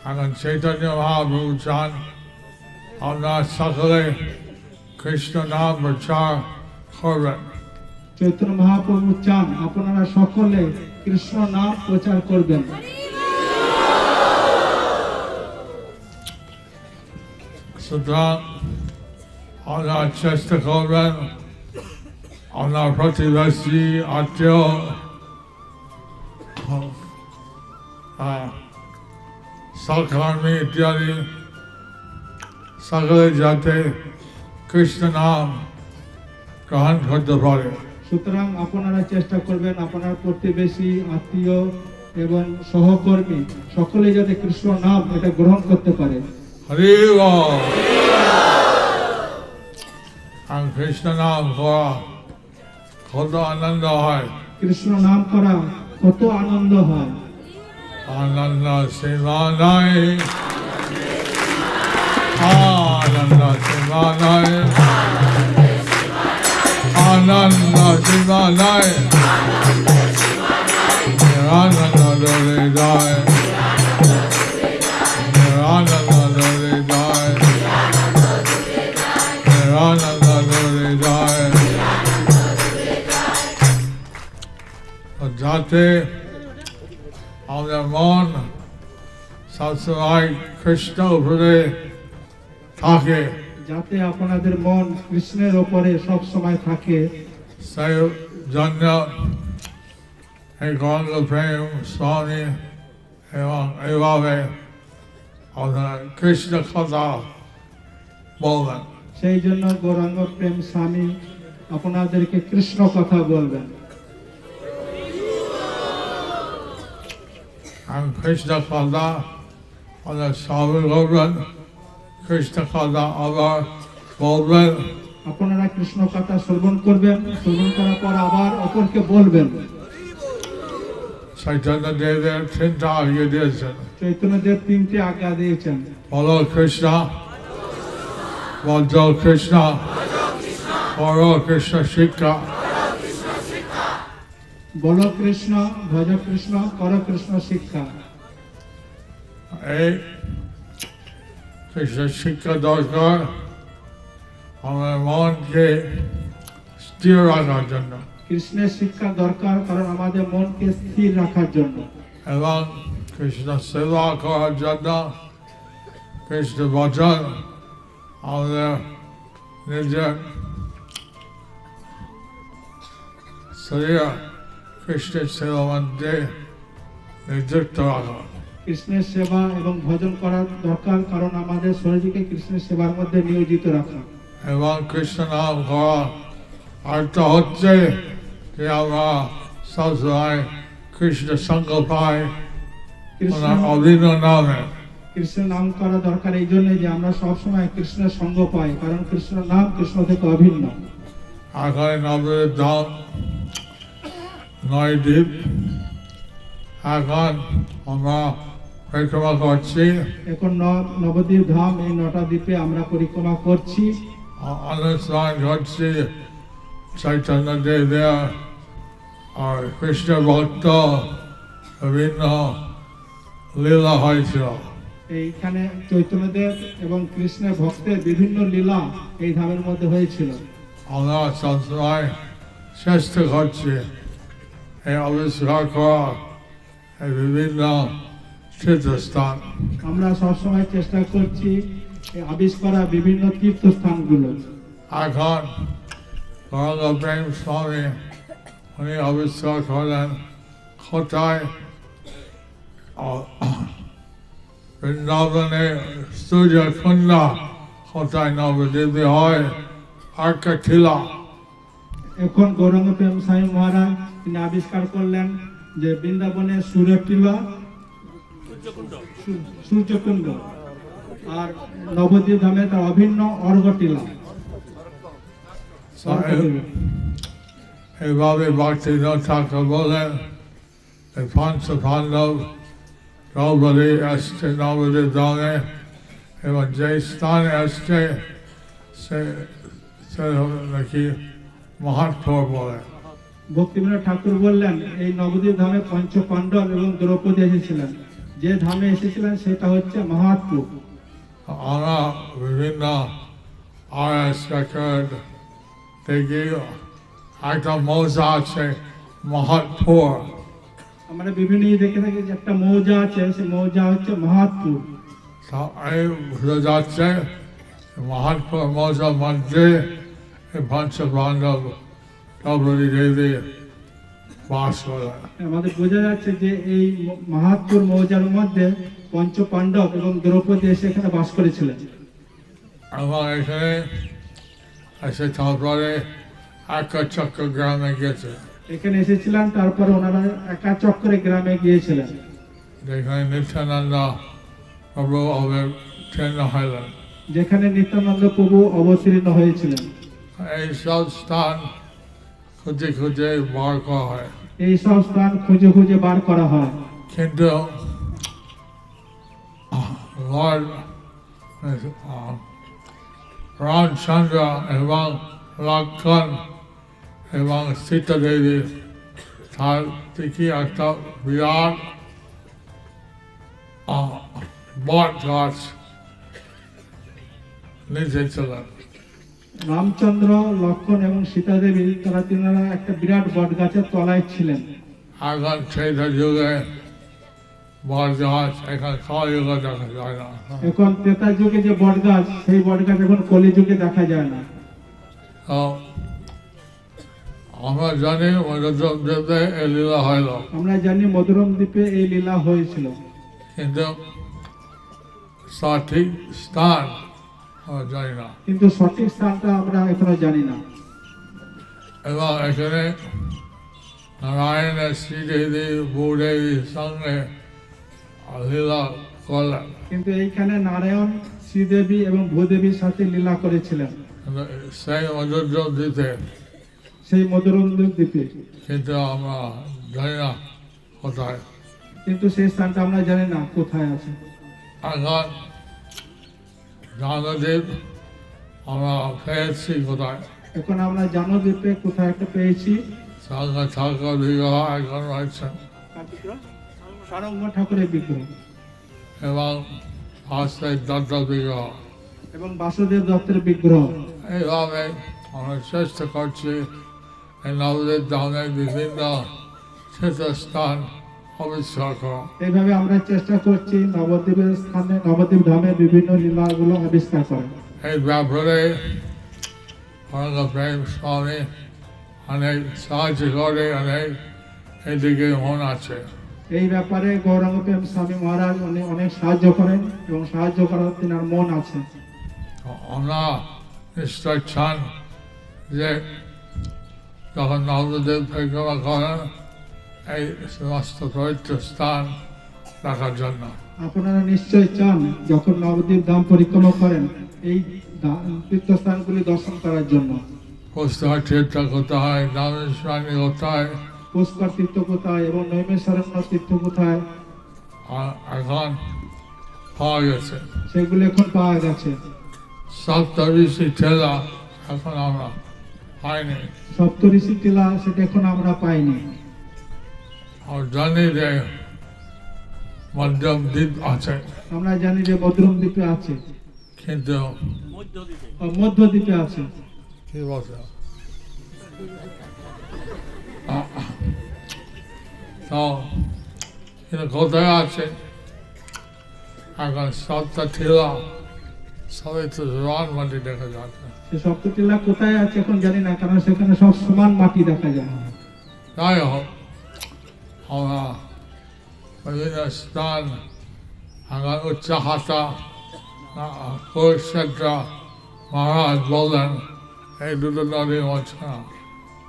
এখন চৈতন্য মহাপ্রভু চান আপনার সকলে কৃষ্ণ নাম প্রচার করবেন। চৈতন্য মহাপ্রভু চান আপনারা সকলে কৃষ্ণ নাম প্রচার করবেন। সুতরাং আপনার চেষ্টা করবেন আপনার প্রতিবেশী আত্মীয় আহ, সহকর্মী ইত্যাদি সকলে যাতে কৃষ্ণ নাম গ্রহণ করতে পারে সুতরাং আপনারা চেষ্টা করবেন আপনার প্রতিবেশী আত্মীয় এবং সহকর্মী সকলে যাতে কৃষ্ণ নাম এটা গ্রহণ করতে পারে। হরি। আর কৃষ্ণ নাম করা কত আনন্দ হয়। কৃষ্ণ নাম করা কত আনন্দ হয়। আনন্দ সেবা নাই আনন্দ সেবা নাই আনন্দ সেবা নাই আনন্দ দলে যায় আনন্দ দলে যায় আনন্দ দলে যায় যাতে আমাদের মন সবসময় কৃষ্ণ উপরে থাকে। যাতে আপনাদের মন কৃষ্ণের ওপরে সব সময় থাকে। সেই জন্য এই গঙ্গ প্রেম স্বামী এবং এইভাবে আপনার কৃষ্ণ কথা বলবেন। সেই জন্য গৌরাঙ্গ প্রেম স্বামী আপনাদেরকে কৃষ্ণ কথা বলবেন। আমি কৃষ্ণ কথা আমাদের স্বামী বলবেন কৃষ্ণ কথা আবার বলবেন আপনারা কৃষ্ণ কথা শ্রবণ করবেন। শ্রবণ করার পর আবার অপরকে বলবেন। চৈতন্য দেবের চিন্তা আগিয়ে দিয়েছেন। চৈতন্যদেব তিনটি আজ্ঞা দিয়েছেন। বলো কৃষ্ণ। বদ্ধ কৃষ্ণ। পর কৃষ্ণ শিক্ষা। বল কৃষ্ণ ভজ কৃষ্ণ কর কৃষ্ণ শিক্ষা এই কৃষ্ণ শিক্ষা দরকার আমার মনকে স্থির রাখার জন্য। কৃষ্ণের শিক্ষা দরকার কারণ আমাদের মনকে স্থির রাখার জন্য। এবং কৃষ্ণ সেবা করার জন্য কৃষ্ণ বচন আমাদের নিজের শরীর কৃষ্ণের সেবা মধ্যে নিযুক্ত কৃষ্ণের সেবা এবং ভজন করা দরকার কারণ আমাদের শরীরকে কৃষ্ণের সেবার মধ্যে নিয়োজিত রাখা। এবং কৃষ্ণ নাম করা অর্থ হচ্ছে যে আমরা সবসময় কৃষ্ণ সঙ্গ পাই কৃষ্ণ অভিন্ন নামে। কৃষ্ণ নাম করা দরকার এই জন্য যে আমরা সবসময় কৃষ্ণের সঙ্গ পাই কারণ কৃষ্ণ নাম কৃষ্ণ থেকে অভিন্ন। আগামী নবদ্বীপ ধাম নয় দ্বীপ এখন আমরা পরিক্রমা করছি। এখন নবদ্বীপ ধাম এই নটা দ্বীপে আমরা পরিক্রমা করছি। অনুষ্ঠান করছি। চৈতন্য দেবের আর কৃষ্ণ ভক্ত বিভিন্ন লীলা হয়েছিল। এইখানে চৈতন্যদেব এবং কৃষ্ণের ভক্তের বিভিন্ন লীলা এই ধামের মধ্যে হয়েছিল। আমরা সবসময় চেষ্টা করছি। আবিষ্কার করা বিভিন্ন তীর্থস্থান আমরা সবসময় চেষ্টা করছি এই আবিষ্ করা বিভিন্ন তীর্থস্থানগুলো। এখন প্রেম স্বামী উনি আবিষ্কার করলেন কোথায়? বৃন্দাবনে সূর্য কুণ্ডা কোথায় নবদ্বীপে হয়? আর্কাঠিলা এখন গৌরাঙ্গ প্রেম স্বামী মহারাজ তিনি আবিষ্কার করলেন যে বৃন্দাবনে সূর্যটিলা সূ- সূর্যকুণ্ড আর নবদ্বীপ ধামে তার অভিন্ন অর্ঘটিলা এইভাবে ভক্তি ঠাকুর বলেন পঞ্চ পাণ্ডব দ্রৌপদী আসছে নবদ্বীপ ধামে। এবং যে স্থানে আসছে সে সে হলো নাকি মাহাত্ম বলে ভক্তিবিনোদ ঠাকুর বললেন এই নবদ্বীপ ধামে পঞ্চ পাণ্ডব এবং দ্রৌপদী এসেছিলেন। যে ধামে এসেছিলেন সেটা হচ্ছে মাহাতপুর আমরা বিভিন্ন থেকে একটা মৌজা আছে মহৎপুর আমরা বিভিন্ন দেখে থাকি যে একটা মৌজা আছে সেই মৌজা হচ্ছে মাহাতপুর তা এই যাচ্ছে মহৎপুর মৌজার মধ্যে আমাদের বোঝা যাচ্ছে যে এই ম- মৌজার মধ্যে পঞ্চ পাণ্ডব এবং দ্রৌপদী এসে এখানে বাস করেছিলেন। এখানে এসে তারপরে গ্রামে গেছে। এখানে এসেছিলেন তারপরে ওনারা গ্রামে গিয়েছিলেন। যেখানে নিত্যানন্দ প্রভু অবতীর্ণ হলেন। যেখানে নিত্যানন্দ প্রভু অবতীর্ণ হয়েছিলেন। এই সব স্থান খুঁজে খুঁজে বার করা হয় এই সব স্থান খুঁজে খুঁজে বার করা হয় কিন্তু লর্ড রামচন্দ্র এবং লক্ষণ এবং সীতা দেবী তার থেকে একটা বিরাট আহ, বট গাছ নিচে ছিলেন রামচন্দ্র লক্ষণ এবং সীতা দেবী তারা তিনারা একটা বিরাট বট গাছের তলায় ছিলেন। এখন সেইটা যুগে বট গাছ এখন খাওয়া দেখা যায় না। এখন তেতার যুগে যে বট গাছ সেই বট গাছ এখন কলি যুগে দেখা যায় না। আমরা জানি মধ্যে এই লীলা হইল। আমরা জানি মধুরম দ্বীপে এই লীলা হয়েছিল। কিন্তু সঠিক স্থান জানি না। কিন্তু সঠিক স্থানটা আমরা এখনও জানি না। এবং এখানে নারায়ণের শ্রীদেবী ভূদেবীর সঙ্গে লীলা করলেন। কিন্তু এইখানে নারায়ণ শ্রীদেবী এবং ভূদেবীর সাথে লীলা করেছিলেন। সেই অযোধ্য দিতে। সেই মধুরম দ্বীপে কিন্তু আমরা জানি না কোথায়। কিন্তু সেই স্থানটা আমরা জানি না কোথায় আছে। এখন জানদেব আমরা পেয়েছি কোথায়? এখন আমরা জানো দ্বীপে কোথায় একটা পেয়েছি। সঙ্গে ঠাকুর বিবাহ এখন সারঙ্গ ঠাকুরের বিগ্রহ। এবং ফার্স্টে দত্ত বিবাহ এবং বাসুদেব দত্তের বিগ্রহ। এইভাবে আমরা চেষ্টা করছি এই নবদ্বীপ ধামে বিভিন্ন করা এইভাবে আমরা চেষ্টা করছি নবদ্বীপের স্থানে নবদ্বীপ ধামে বিভিন্ন লীলাগুলো আবিষ্কার করা এই ব্যাপারে অনেক প্রেম স্বামী অনেক সাহায্য করে অনেক এদিকে মন আছে এই ব্যাপারে গৌরাঙ্গ প্রেম স্বামী মহারাজ উনি অনেক সাহায্য করেন এবং সাহায্য করার তিনার মন আছে। আমরা নিশ্চয় চান যে যখন পরিক্রমা করেন এই সমস্ত পবিত্র স্থান দেখার জন্য। আপনারা নিশ্চয় চান যখন নবদ্বীপ ধাম পরিক্রমা করেন এই তীর্থস্থানগুলি দর্শন করার জন্য। পুস্তক তীর্থ কোথায় নামেশ্বরী কোথায়? পুষ্কর তীর্থ কোথায় এবং নৈমেশ্বরণ্য তীর্থ কোথায়? এখন পাওয়া গেছে। সেগুলি এখন পাওয়া গেছে। সপ্তঋষি ঠেলা এখন আমরা পাইনি। সপ্তঋষি টিলা সেটা এখন আমরা পাইনি। জানি যে মধ্যম দ্বীপ আছে আমরা জানি যে মধুরম দ্বীপে আছে। কিন্তু মধ্য দ্বীপে আছে। কি বলছে? তো কিন্তু কোথায় আছে? এখন সপ্তাহ ঠেলা সবাই তো জোয়ান মাটি দেখা যাচ্ছে। সে সপ্তটিলা কোথায় আছে এখন জানি না কারণ সেখানে সব সমান মাটি দেখা যায়। যাই হোক। আমরা বিভিন্ন স্থান আমার উচ্চ হাতা মহারাজ বললেন এই দুটো নদীর মাঝখানে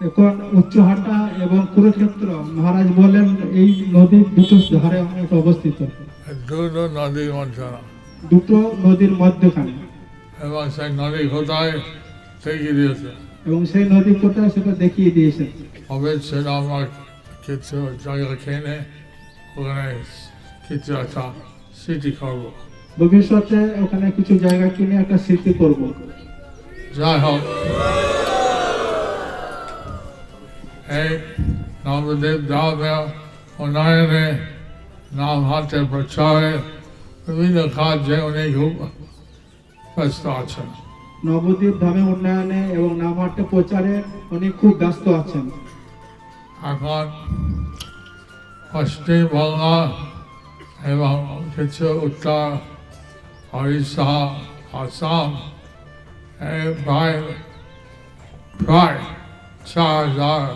এখন উচ্চহাটা এবং কুরুক্ষেত্র মহারাজ বলেন এই নদীর দুটো ধারে অবস্থিত। দুটো নদীর মাঝখানে দুটো নদীর মধ্যখানে। এবং সেই নদী কোথায়? থেকে দিয়েছে। এবং সেই নদী কোথায় সেটা দেখিয়ে দিয়েছেন অবশ্যই আমরা কিছু জায়গা কিনে ওখানে কিছু একটা স্মৃতি করব ভবিষ্যতে ওখানে কিছু জায়গা কিনে একটা স্মৃতি করব। যাই হোক এই নবদ্বীপ ধামে উন্নয়নে নাম হাতে প্রচারে বিভিন্ন কাজে খুব ব্যস্ত আছেন নবদ্বীপ ধামে উন্নয়নে এবং নামহাট্টে প্রচারে উনি খুব ব্যস্ত আছেন। এখন পশ্চিমবঙ্গ এবং কিছু উত্তর ওড়িশা আসাম এই প্রায় প্রায় চার হাজার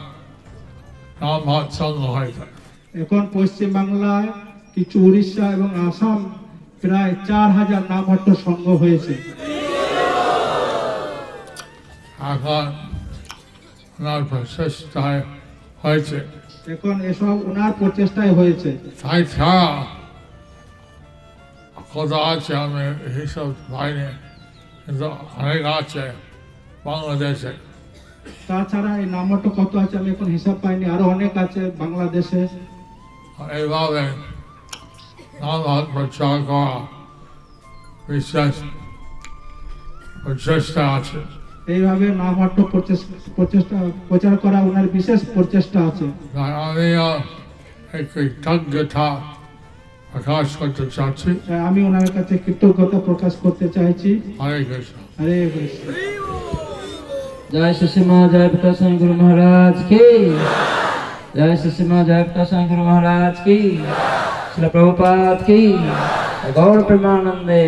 নাম হাত সংঘ হয়েছে এখন পশ্চিমবাংলায় কিছু উড়িষ্যা এবং আসাম প্রায় চার হাজার নামহাট্ট সংঘ হয়েছে। এখন ওনার প্রচেষ্টায় হয়েছে। এখন এসব ওনার প্রচেষ্টায় হয়েছে। তাই কথা আছে আমি হিসাব পাইনি কিন্তু অনেক আছে বাংলাদেশে। তাছাড়া এই নামহাট্ট কত আছে আমি এখন হিসাব পাইনি। আরও অনেক আছে বাংলাদেশে। এইভাবে নাম প্রচার করা বিশেষ প্রচেষ্টা আছে। এইভাবে নামহাট্য প্রচেষ্টা প্রচার করা ওনার বিশেষ প্রচেষ্টা আছে। প্রকাশ করতে চাচ্ছি। হ্যাঁ, আমি ওনার কাছে কৃতজ্ঞতা প্রকাশ করতে চাইছি। হরে কৃষ্ণ। হরে কৃষ্ণ। জয় সুষমা জয় পিতা গুরু মহারাজ কি? জয় সুষমা জয় পিতা গুরু মহারাজ কি? শিল প্রভুপাত কি? গৌর প্রেমানন্দে।